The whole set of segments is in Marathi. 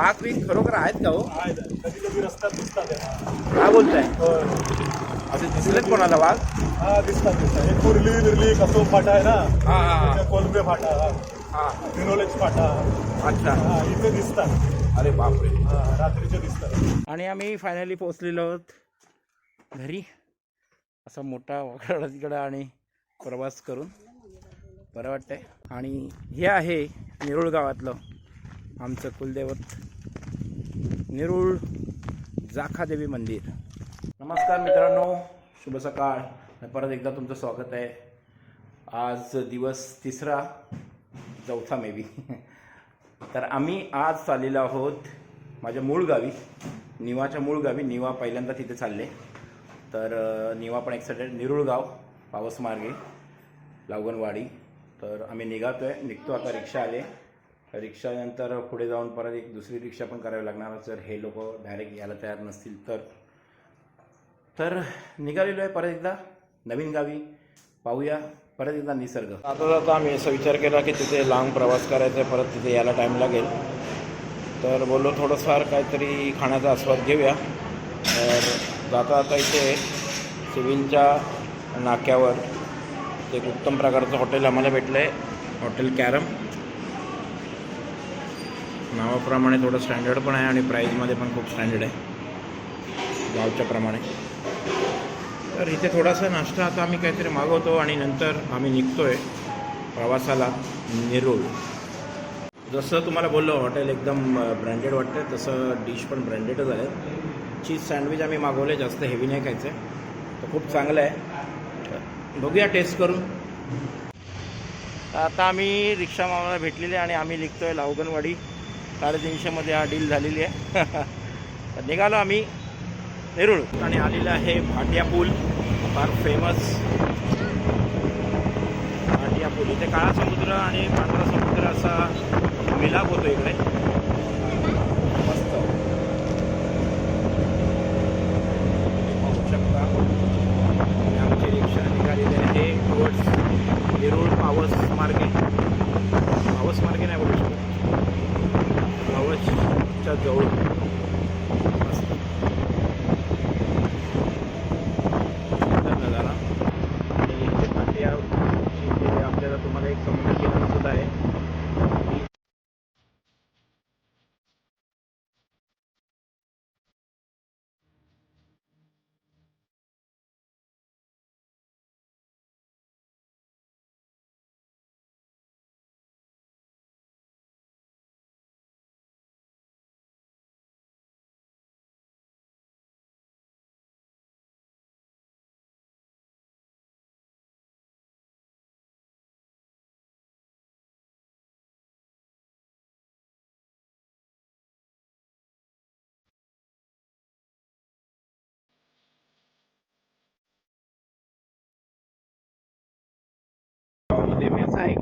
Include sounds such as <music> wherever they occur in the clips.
वाघ बिग खरोखर आहेत का हो? कधी कधी रस्त्यात दिसतात. काय बोलताय? होय. असे दिसलेत कोणाला वाघ? हा दिसतात दिसतात. हे कुर्ली बिर्ली कसो फाटा आहे ना? हा हा त्याच्या कोलंबे फाटा हा. फिनोलेज फाटा. अच्छा. हा इथे दिसतात. अरे बापरे. हा रात्रीचे दिसतात. आणि आम्ही फायनली पोहोचलेलो आहोत घरी. असा मोठा वाकडा तिकडं आणि प्रवास करून. बरं वाटतंय. आणि हे आहे नेरूळ गावातलं. आमचं कुलदैवत नेरूळ जाखादेवी मंदिर. नमस्कार मित्रांनो शुभ सकाळ. परत एकदा तुमचं स्वागत आहे. आज दिवस तिसरा चौथा मे बी. तर आम्ही आज चाललेलो आहोत माझ्या मूळ गावी. निवाच्या मूळ गावी निवा पहिल्यांदा तिथे चालले. तर निवा पण एक्सायटेड निरुळ गाव पावसमार्गे लावगणवाडी. तर आम्ही निघातो आहे निघतो आता रिक्षा आले रिक्षानंतर पुढे जाऊन परत एक दुसरी रिक्षा पण करावी लागणार. जर हे लोक डायरेक्ट यायला तयार नसतील तर. तर निघालेलो आहे परत एकदा नवीन गावी. पाहूया परत एकदा निसर्ग. आता जाता आम्ही असा विचार केला की तिथे लांब प्रवास करायचा आहे परत तिथे यायला टाईम लागेल. तर बोललो थोडंफार काहीतरी खाण्याचा आस्वाद घेऊया. तर जाता जाता इथे सिव्हिलच्या नाक्यावर एक उत्तम प्रकारचं हॉटेल आम्हाला भेटलं आहे हॉटेल कॅरम. नावाप्रमाणे थोडं स्टँडर्ड पण आहे आणि प्राईजमध्ये पण खूप स्टँडर्ड आहे. गावच्या प्रमाणे. तर इथे थोडासा नाश्ता आता आम्ही काहीतरी मागवतो आणि नंतर आम्ही निघतो आहे प्रवासाला नेरूळ. जसं तुम्हाला बोललो हॉटेल एकदम ब्रँडेड वाटतं तसं डिश पण ब्रँडेडच आहे. चीज सँडविच आम्ही मागवले जास्त हेवी नाही खायचं. तर खूप चांगलं आहे. बघूया टेस्ट करून. आता आम्ही रिक्षा मामाला भेटलेली आहे आणि आम्ही निघतो आहे लावगणवाडी. साडेतीनशेमध्ये हा डील झालेली आहे. <laughs> तर निघालो आम्ही नेरूळ. आणि आलेलं आहे भाटिया पूल फार फेमस भाटिया पूल. इथे काळा समुद्र आणि पांढरा समुद्र असा मिलाप होतो इकडे. मस्त. पाहू शकता. आणि आमची रिक्षा निघालेली आहे टुवर्ड्स येरूळ पावस मार्गे पावस मार्गे नाही pescador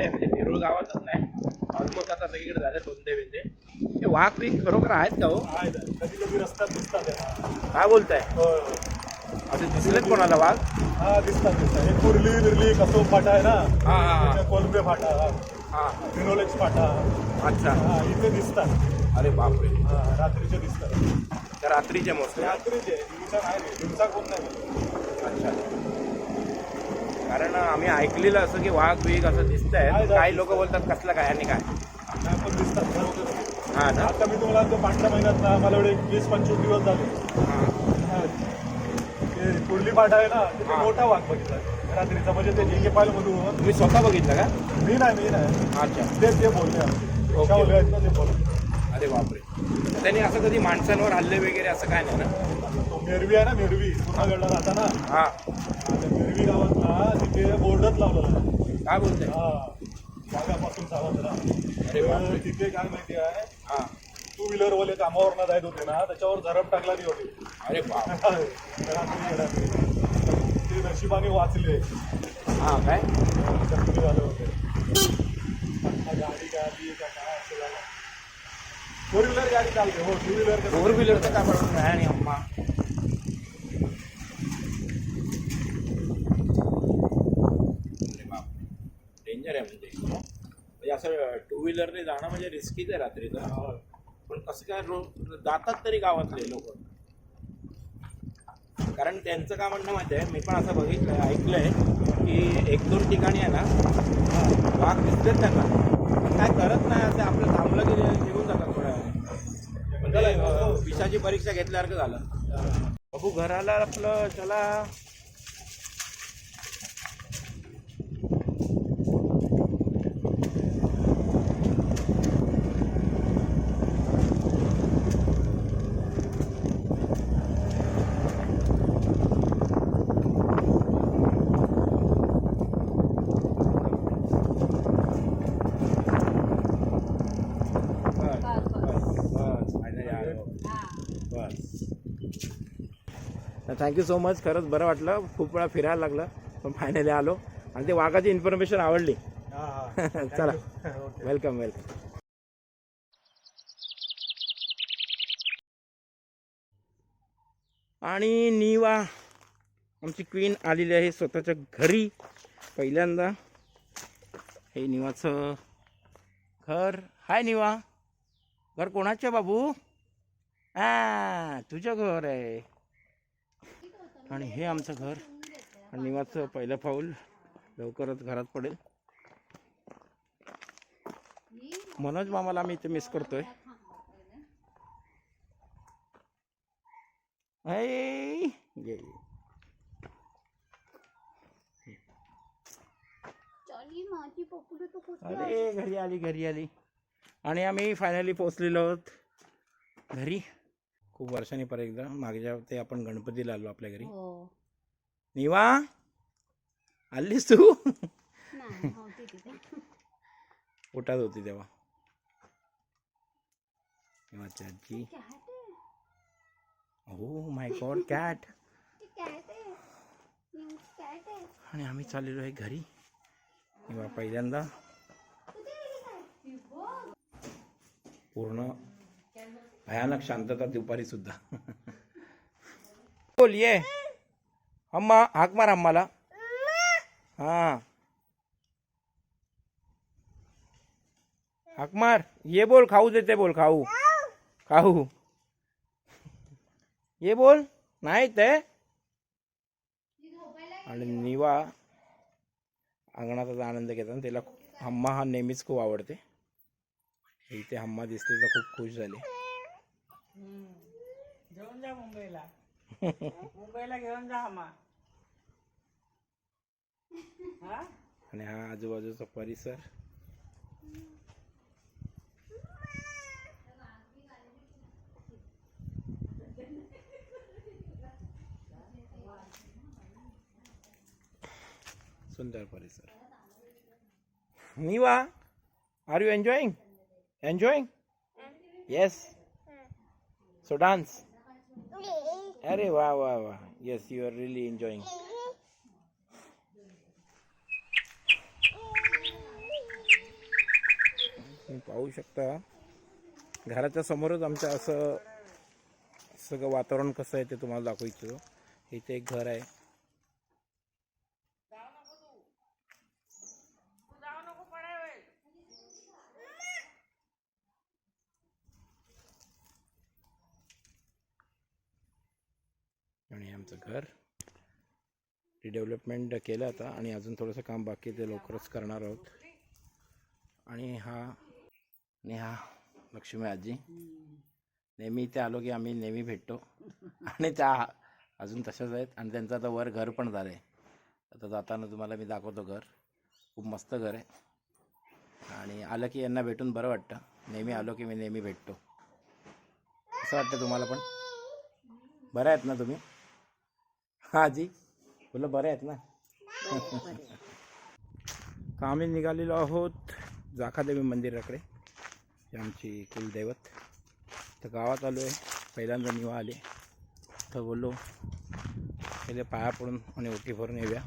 ऐकलंय म्हणजे नेरूळ गावातच नाही. ऑलमोस्ट आता सगळीकडे झाले दोनदे बिंदे. हे वाघ बिग खरोखर आहेत का हो? कधी कधी रस्त्यात दिसतात. काय बोलताय? होय. असे दिसलेत कोणाला वाघ? हा दिसतात दिसतात. हे कुर्ली बिर्ली कसो फाटा आहे ना? हा हा कोलंबे फाटा हा. फिनोलेज फाटा. अच्छा. हा इथे दिसतात. अरे बापरे. हा रात्रीचे दिसतात. तर रात्रीचे मोस्टली रात्रीचे दिवसा नाही दिवसा कोण नाही. अच्छा. कारण आम्ही ऐकलेलं असं की वाघ बिग असं दिसतंय. आहे, काही लोक बोलतात कसलं काय आणि काय. पण दिसतात. हा ना. आता मी तुम्हाला तो पांढऱ्या महिन्यात ना मला एवढे वीस पंचवीस दिवस झाले. हा. हा. ते कुर्ली फाटा आहे ना तिथे हा. मोठा वाघ बघितला. रात्रीचा म्हणजे ते जिंके पाहिलं मधून. तुम्ही स्वतः बघितलं का? मी नाही मी नाही. अच्छा. ते ते बोलले. आहेत ना ते बोलले. अरे बापरे. त्यांनी असं कधी माणसांवर हल्ले वगैरे असं काय नाही ना? तो मेरवी आहे ना मेरवी पुन्हागडला राहताना. हा. त्या मेरवी गावात ना तिथे बोर्डच लावलेला आहे. काय बोलताय? हा. वाघापासून सावध राहा. तिथे काय माहिती आहे? हा. टू व्हीलर वाले कामावर ना जायत होते ना त्याच्यावर झरप टाकला नाही होती. अरे. <laughs> ते नशिबाने वाचले. हा काय? जखमी झाले होते. गाडी का काय असं झालं फोर व्हीलर गाडी चालते. हो टू व्हीलर फोर व्हीलरचं काय पडत नाही अम्मा. आहे म्हणजे म्हणजे असं टू व्हीलरने जाणं म्हणजे रिस्कीच आहे रात्रीचं. पण कसं काय रो जातात तरी गावातले लोक. कारण त्यांचं काय म्हणणं माहिती आहे? मी पण असं बघितलं ऐकलंय की एक दोन ठिकाणी आहे ना वाघ दिसतात त्यांना. काय करत नाही असं आपलं थांबलं की निघून जातात थोड्या वेळाने. म्हणजे विषाची परीक्षा घेतल्यासारखं झालं. बघू घराला आपलं चला. थँक्यू सो मच खरंच बरं वाटलं. खूप वेळा फिरायला लागलं पण फायनली आलो. आणि ते वाघाची इन्फॉर्मेशन आवडली. <laughs> चला. वेलकम वेलकम आणि निवा आमची क्वीन आलेली आहे स्वतःच्या घरी. पहिल्यांदा हे निवाचं घर. हाय निवा. घर कोणाचं बाबू? हा तुझं घर आहे. आणि हे आमचं घर. आणि निवाचं पहिलं पाऊल लवकरच घरात पडेल. मनोज मामाला मी इथे मिस करतोय. अरे घरी आली घरी आली. आणि आम्ही फायनली पोचलेलो आहोत. घरी. खूप वर्षांनी परत एकदा मागच्या ते आपण गणपतीला आलो आपल्या घरी. हो. निवा आलीस तू? नाही होती तिथे. पोटात होती तेव्हा. निवाची आजी आहे. हो माय गॉड कॅट ती आहे. आहे. आणि आम्ही चाललेलो आहे घरी. निवा पहिल्यांदा. पूर्ण भयानक शांतता दुपारी सुद्धा. बोल ये. अम्मा हाक मार अम्माला हा. हाक मार. ये बोल खाऊ देते बोल खाऊ. खाऊ. ये बोल नाही ते. आणि निवा अंगणाचा आनंद घेतात त्याला हम्मा हा नेहमीच खूप आवडते. इथे हम्मा दिसते तर खूप खुश झाले. घेऊन जा मुंबईला मुंबईला घेऊन जा आम्हा हा आणि हा आजूबाजूचा परिसर सुंदर परिसर निवा are you enjoying enjoying yes so dance अरे वा वा वा yes you are really enjoying तुम्ही पाहू शकता घराच्या समोरच आमच्या असं सगळं वातावरण कसं आहे ते तुम्हाला दाखवू इच्छितो इथे एक घर आहे आणि आमचं घर. रिडेव्हलपमेंट केलं आता आणि अजून थोडंसं काम बाकी ते लवकरच करणार आहोत. आणि हा नेहा लक्ष्मी आजी. नेहमी इथे आलो की आम्ही नेहमी भेटतो. आणि त्या अजून तशाच आहेत आणि त्यांचं आता वर घर पण झालं आहे आता जाताना तुम्हाला मी दाखवतो घर. खूप मस्त घर आहे. आणि आलं की यांना भेटून बरं वाटतं. नेहमी आलो की मी नेहमी भेटतो. असं वाटतं तुम्हाला पण? बरं आहेत ना तुम्ही? आजी बोला बरे आहेत ना? तर आम्ही निघालेलो आहोत जाखादेवी मंदिराकडे. आमची कुलदैवत. तर गावात आलो आहे. पहिल्यांदा निवा आले. तर बोललो पहिले पाया पडून आणि ओटी भरून येऊया.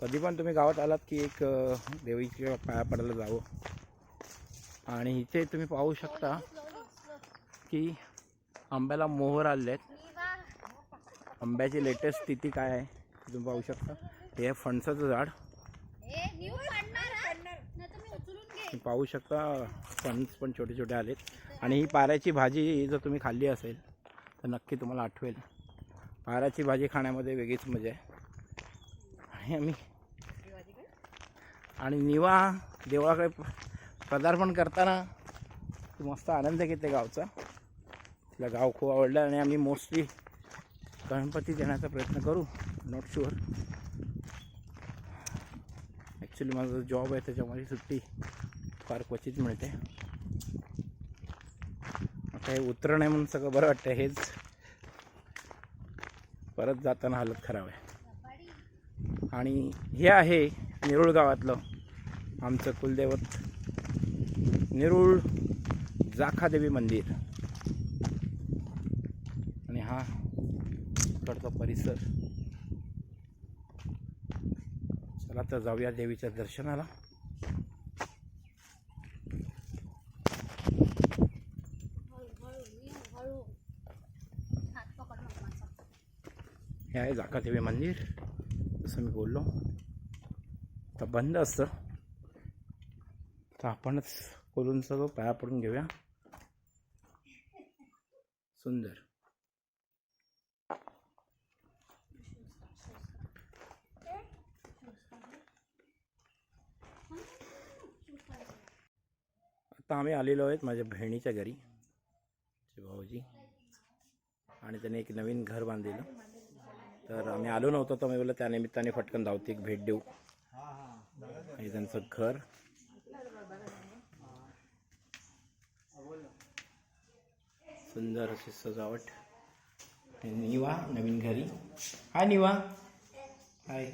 कधी पण तुम्ही गावात आलात की एक देवीच्या पाया पडायला जावं. आणि इथे तुम्ही पाहू शकता की आंब्याला मोहर आले आहेत. आंब्याची लेटेस्ट स्थिती काय आहे? तुम्ही पाहू शकता. हे आहे फणसाचं झाड. पाहू शकता फणस पण छोटे छोटे आलेत. आणि ही पाऱ्याची भाजी जर तुम्ही खाल्ली असेल तर नक्की तुम्हाला आठवेल. पाऱ्याची भाजी खाण्यामध्ये वेगळीच मजा आहे. आणि आम्ही आणि निवा देवळाकडे पदार्पण करताना मस्त आनंद घेते गावचा. तिला गाव खूप आवडलं आणि आम्ही मोस्टली गणपती देण्याचा प्रयत्न करू. नॉट शुअर ॲक्च्युली माझा जो जॉब आहे त्याच्यामध्ये सुट्टी फार क्वचित मिळते. आता हे उतरण आहे म्हणून सगळं बरं वाटतं हेच. परत जाताना हालत खराब आहे. आणि हे आहे नेरूळ गावातलं आमचं कुलदैवत नेरूळ जाखादेवी मंदिर. आणि हा इकडचा परिसर. चला तर जाऊया देवीच्या दर्शनाला. हे आहे जाखादेवी मंदिर. जसं मी बोललो. तर बंद असतं. तर आपणच खोलून सगळं पाया पडून घेऊया. सुंदर. आत्ता आम्ही आलेलो आहेत माझ्या बहिणीच्या घरी भाऊजी. आणि त्याने एक नवीन घर बांधलेलं. तर आम्ही आलो नव्हतो तर मी बोललं त्या निमित्ताने फटकन धावते एक भेट देऊ. आणि त्यांचं घर. सुंदर अशी सजावट. आणि निवा नवीन घरी. हाय निवा. हाय.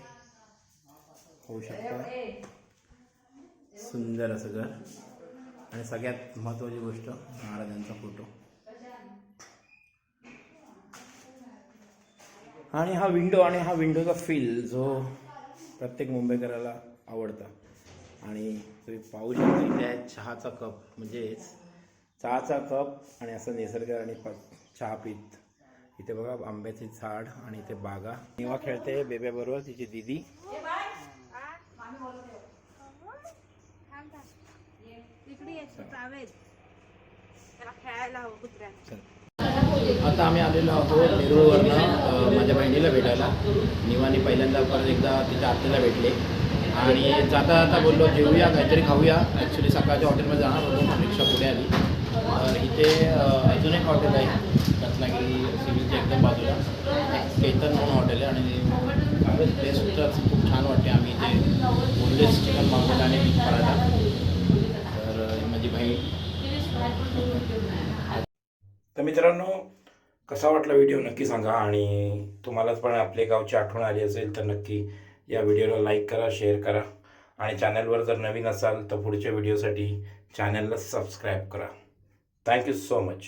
होऊ शकतं. सुंदर असं घर. आणि सगळ्यात महत्त्वाची गोष्ट महाराजांचा फोटो. आणि हा विंडो आणि हा विंडोचा फील जो प्रत्येक मुंबईकराला आवडता. आणि तुम्ही पाहू शकता इथे चहाचा कप म्हणजेच चहाचा कप आणि असं निसर्ग आणि प चहा पीत. इथे बघा आंब्याचे झाड आणि इथे बागा. निवा खेळते बेब्याबरोबर तिची दिदी. त्याला खेळायला हवं कुत्र्याला आता आम्ही आलेलो आहोत नेरूळवरनं माझ्या बहिणीला भेटायला. निवानी पहिल्यांदा परत एकदा तिच्या आत्याला भेटले. आणि जाता जाता बोललो जेवूया काहीतरी खाऊया. ॲक्च्युली सकाळच्या हॉटेलमध्ये जाणार होतो रिक्षा पुढे आली. इथे अजून एक हॉटेल आहे रत्नागिरी सिव्हिलच्या एकदम बाजूला. केतन म्हणून हॉटेल आहे आणि बेस्ट खूप छान वाटते. आम्ही इथे बोनलेस चिकन मागवलं आणि पराठा. तर मित्रांनो कसा वाटला व्हिडिओ नक्की सांगा आणि तुम्हाला पण आपले गावची आठवण आली असेल तर नक्की या व्हिडिओला लाईक करा शेअर करा आणि चॅनलवर जर नवीन असाल तर पुढच्या व्हिडिओसाठी चॅनलला सबस्क्राईब करा. Thank you so much.